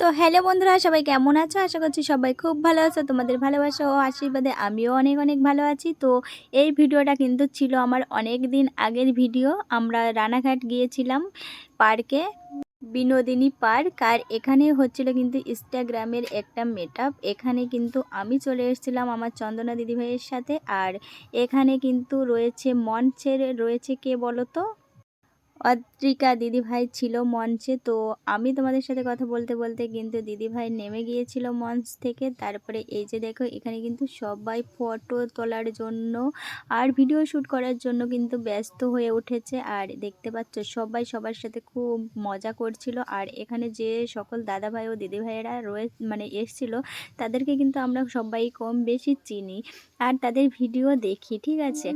তো হ্যালো বন্ধুরা, সবাই কেমন আছো? আশা করছি সবাই খুব ভালো আছো, তোমাদের ভালোবাসা ও আশীর্বাদে আমিও অনেক অনেক ভালো আছি। তো এই ভিডিওটা কিন্তু ছিল আমার অনেক দিন আগের ভিডিও। আমরা রানাঘাট গিয়েছিলাম পার্কে, বিনোদিনী পার্ক, আর এখানে হচ্ছিল কিন্তু ইনস্টাগ্রামের একটা মেট এখানে কিন্তু আমি চলে এসেছিলাম আমার চন্দনা দিদিভাইয়ের সাথে, আর এখানে কিন্তু রয়েছে মঞ্চের, রয়েছে কে বলো তো অদ্রিকা দিদিভাই ছিল মঞ্চে, তো আমি তোমাদের সাথে কথা বলতে বলতে কিন্তু দিদিভাই নেমে গিয়েছিল মঞ্চ থেকে। তারপরে এই যে দেখো, এখানে কিন্তু সবাই ফটো তোলার জন্য আর ভিডিও শ্যুট করার জন্য কিন্তু ব্যস্ত হয়ে উঠেছে। আর দেখতে পাচ্ছ, সবাই সবার সাথে খুব মজা করছিল। আর এখানে যে সকল দাদাভাই ও দিদিভাইয়েরা রয়ে মানে এসছিল, তাদেরকে কিন্তু আমরা সবাই কম বেশি চিনি। আর তাদের ভিডিও দেখি, ঠিক আছে?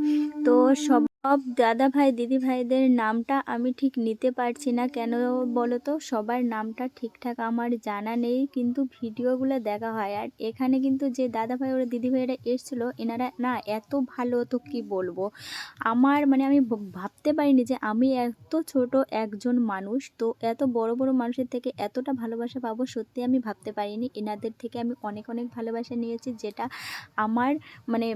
তো সব সব দাদা ভাই দিদি ভাইদের নামটা আমি ঠিক নিতে পারছি না। কেন বলো তো সবার নামটা ঠিকঠাক আমার জানা নেই, কিন্তু ভিডিওগুলো দেখা হয়। আর এখানে কিন্তু যে দাদা ভাই ওরা দিদি ভাইয়েরা এসেছিল, এনারা না এত ভালো তো কি বলব? আমার মানে আমি ভাবতে পারিনি যে আমি এত ছোট একজন মানুষ, তো এত বড় বড় মানুষের থেকে এতটা ভালোবাসা পাবো সত্যি আমি ভাবতে পারিনি। এনাদের থেকে আমি অনেক অনেক ভালোবাসা নিয়েছি, যেটা আমার মানে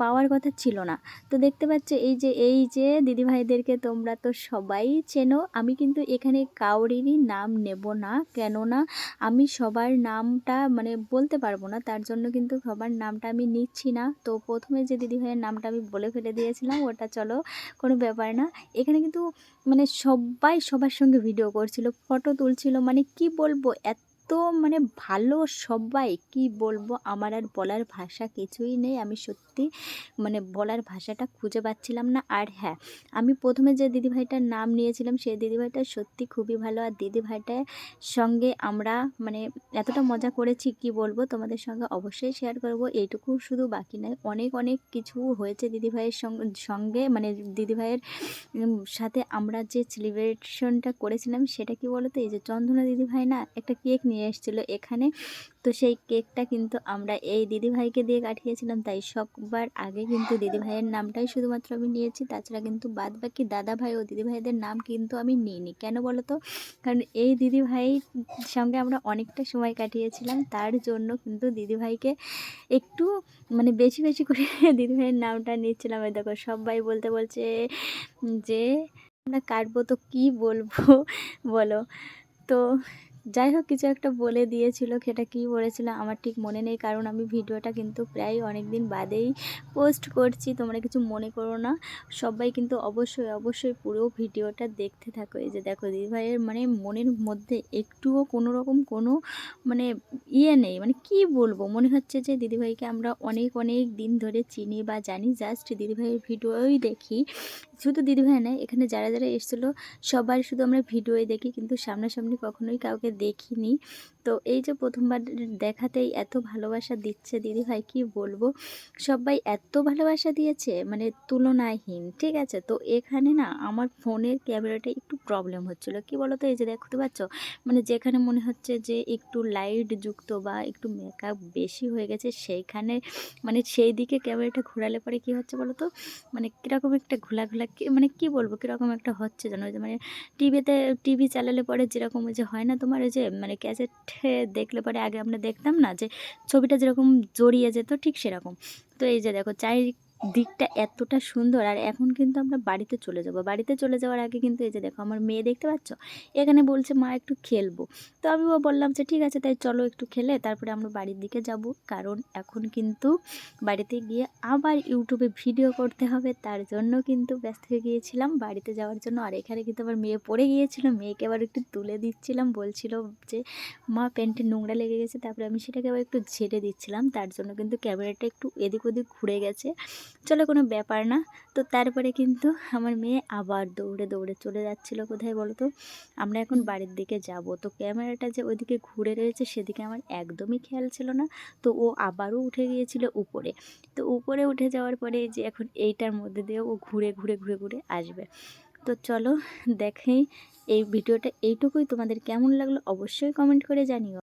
পাওয়ার কথা ছিল না। তো দেখতে পাচ্ছ, এই যে এই যে দিদিভাইদেরকে তোমরা তো সবাই চেনো, আমি কিন্তু এখানে কাউরিরই নাম নেব না। কেননা আমি সবার নামটা মানে বলতে পারব না, তার জন্য কিন্তু সবার নামটা আমি নিচ্ছি না। তো প্রথমে যে দিদিভাইয়ের নামটা আমি বলে ফেলে দিয়েছিলাম, ওটা চলো কোনো ব্যাপার না। এখানে কিন্তু মানে সবাই সবার সঙ্গে ভিডিও করছিল ফটো তুলছিল মানে কি বলব, এত এত মানে ভালো সবাই, কি বলব? আমার আর বলার ভাষা কিছুই নেই। আমি সত্যি মানে বলার ভাষাটা খুঁজে পাচ্ছিলাম না। আর হ্যাঁ আমি প্রথমে যে দিদিভাইটার নাম নিয়েছিলাম, সেই দিদিভাইটা সত্যি খুবই ভালো। আর দিদিভাইটার সঙ্গে আমরা মানে এতটা মজা করেছি, কি বলব? তোমাদের সঙ্গে অবশ্যই শেয়ার করব। এইটুকু শুধু বাকি নয়, অনেক অনেক কিছু হয়েছে দিদিভাইয়ের সঙ্গে। মানে দিদিভাইয়ের সাথে আমরা যে সেলিব্রেশনটা করেছিলাম, সেটা কি বলতো? এই যে চন্দনা দিদিভাই না, একটা কেক নিয়ে নিয়ে এসেছিল এখানে। তো সেই কেকটা কিন্তু আমরা এই দিদিভাইকে দিয়ে কাটিয়েছিলাম, তাই সববার আগে কিন্তু দিদিভাইয়ের নামটাই শুধুমাত্র আমি নিয়েছি। তাছাড়া কিন্তু বাদ বাকি দাদা ভাই ও দিদিভাইদের নাম কিন্তু আমি নিইনি। কেন বলো তো? কারণ এই দিদিভাই সঙ্গে আমরা অনেকটা সময় কাটিয়েছিলাম, তার জন্য কিন্তু দিদিভাইকে একটু মানে বেশি বেশি করে দিদিভাইয়ের নামটা নিচ্ছিলাম দেখো, সবাই বলতে বলছে যে, আমরা কাটবো তো কী বলব? বলো। তো যাই হোক কিছু একটা বলে দিয়েছিল, সেটা কী বলেছিল আমার ঠিক মনে নেই, কারণ আমি ভিডিওটা কিন্তু প্রায় অনেক দিন বাদেই পোস্ট করছি, তোমরা কিছু মনে করো না। সবাই কিন্তু অবশ্যই অবশ্যই পুরো ভিডিওটা দেখতে থাকো। এই যে দেখো দিদিভাইয়ের মানে মনের মধ্যে একটুও কোনো রকম কোনো মানে ইয়ে নেই মানে কি বলব? মনে হচ্ছে যে দিদিভাইকে আমরা অনেক অনেক দিন ধরে চিনি বা জানি, জাস্ট দিদিভাইয়ের ভিডিওই দেখি। শুধু দিদিভাই নয়, এখানে যারা যারা এসেছিল, সবাই শুধু আমরা ভিডিওই দেখি, কিন্তু সামনাসামনি কখনোই কাউকে দেখিনি। তো এই যে প্রথমবার দেখাতেই এত ভালোবাসা দিচ্ছে দিদিভাই, কি বলব? সবাই এত ভালোবাসা দিয়েছে মানে তুলনাহীন, ঠিক আছে? তো এখানে না আমার ফোনের ক্যামেরাটা একটু প্রবলেম হচ্ছিল। কি বলো তো এই যে দেখতে পাচ্ছ? মানে যেখানে মনে হচ্ছে যে একটু লাইট যুক্ত বা একটু মেকআপ বেশি হয়ে গেছে, সেইখানে মানে সেই দিকে ক্যামেরাটা ঘোরালে পরে কি হচ্ছে বলো তো মানে কীরকম একটা ঘোলা ঘোলা মানে কি বলব? কীরকম একটা হচ্ছে জানো মানে টিভিতে টিভি চালালে পরে যেরকম যে হয় না তোমার? ওই যে মানে ক্যাসেট দেখলে পরে আগে আমরা দেখতাম না যে, ছবিটা যেরকম জড়িয়ে যেত ঠিক সেরকম। তো এই যে দেখো চাই দিকটা এতটা সুন্দর, আর এখন কিন্তু আমরা বাড়িতে চলে যাব। বাড়িতে চলে যাওয়ার আগে কিন্তু এই যে দেখো, আমার মেয়ে দেখতে পাচ্ছ? এখানে বলছে, মা, একটু খেলব। তো আমিও বললাম যে, ঠিক আছে, তাই চলো একটু খেলে। তারপরে আমরা বাড়ির দিকে যাব, কারণ এখন কিন্তু বাড়িতে গিয়ে আবার ইউটিউবে ভিডিও করতে হবে। তার জন্য কিন্তু ব্যস্ত হয়ে গিয়েছিলাম বাড়িতে যাওয়ার জন্য। আর এখানে কিন্তু আমার মেয়ে পড়ে গিয়েছিল। মেয়েকে আবার একটু তুলে দিচ্ছিলাম। বলছিল যে, মা প্যান্টে নোংরা লেগে গেছে। তারপরে আমি সেটাকে আবার একটু ঝেড়ে দিচ্ছিলাম। তার জন্য কিন্তু ক্যামেরাটা একটু এদিক ওদিক ঘুরে গেছে। চলো কোনো ব্যাপার না। তো তারপরে কিন্তু আমার মেয়ে আবার দৌড়ে দৌড়ে চলে যাচ্ছিল কোথায় বলো তো আমরা এখন বাড়ির দিকে যাব। তো ক্যামেরাটা যে ওইদিকে ঘুরে রয়েছে সেদিকে আমার একদমই খেয়াল ছিল না। তো ও আবারও উঠে গিয়েছিল উপরে। তো উপরে উঠে যাওয়ার পরে যে এখন এইটার মধ্যে দিয়ে ও ঘুরে ঘুরে ঘুরে ঘুরে আসবে। তো চলো দেখেই এই ভিডিওটা এইটুকুই। তোমাদের কেমন লাগল অবশ্যই কমেন্ট করে জানিও।